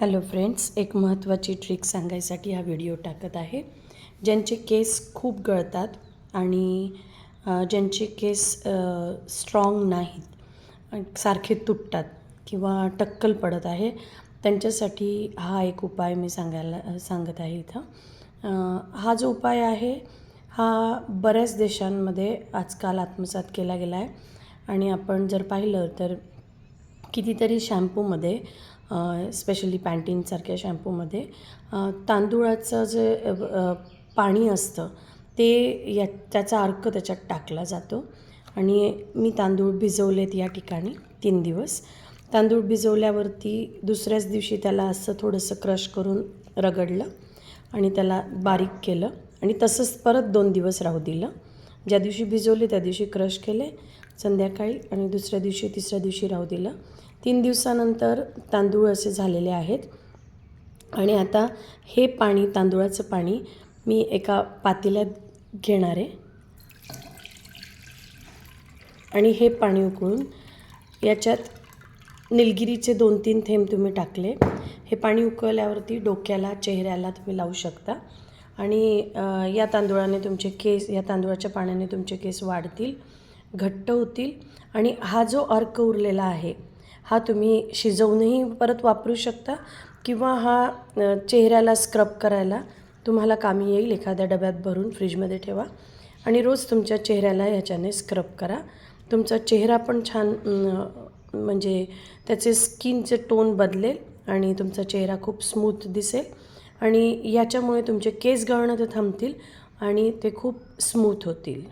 Hello friends एक महत्त्वाची trick सांगायसाठी हा व्हिडिओ टाकत आहे ज्यांचे केस खूप गळतात आणि ज्यांचे केस स्ट्रॉंग नाहीत सारखे तुटतात किंवा टक्कल पडत आहे त्यांच्यासाठी हा एक उपाय मी सांगायला सांगत आहे इथं. हा जो उपाय आहे हा बऱ्याच देशांमध्ये आजकाल आत्मसात केला गेला आहे. आणि आपण जर पाहिलं तर कितीतरी शॅम्पूमध्ये स्पेशली पॅन्टीनसारख्या शॅम्पूमध्ये तांदुळाचं तांदूळाचं जे पाणी असतं ते या त्याचा अर्क त्याच्यात टाकला जातो. आणि मी तांदूळ भिजवलेत या ठिकाणी तीन दिवस. तांदूळ भिजवल्यावरती दुसऱ्याच दिवशी त्याला असं थोडंसं क्रश करून रगडलं आणि त्याला बारीक केलं. आणि तसंच परत दोन दिवस राहू दिलं. ज्या दिवशी भिजवले त्या दिवशी क्रश केले संध्याकाळी आणि दुसऱ्या दिवशी तिसऱ्या दिवशी राहू दिलं. तीन दिवसानंतर तांदूळ असे झालेले आहेत. आणि आता हे पाणी तांदूळाचं पाणी मी एका पातेल्यात घेणार आहे. आणि हे पाणी उकळून याच्यात निलगिरीचे दोन तीन थेंब तुम्ही टाकले. हे पाणी उकळल्यावरती डोक्याला चेहऱ्याला तुम्ही लावू शकता. आणि या तांदूळाने तुमचे केस या तांदूळाच्या पाण्याने तुमचे केस वाढतील. घट्ट होतील आणि हा जो अर्क उरलेला आहे हा तुम्ही शिजवूनही परत वापरू शकता किंवा हा चेहऱ्याला स्क्रब करायला तुम्हाला कामी येईल. एखाद्या डब्यात भरून फ्रीजमध्ये ठेवा आणि रोज तुमच्या चेहऱ्याला ह्याच्याने स्क्रब करा. तुमचा चेहरा पण छान म्हणजे त्याचे स्किनचे टोन बदलेल आणि तुमचा चेहरा खूप स्मूथ दिसेल आणि याच्यामुळे तुमचे केस गळणं ते थांबतील आणि ते खूप स्मूथ होतील.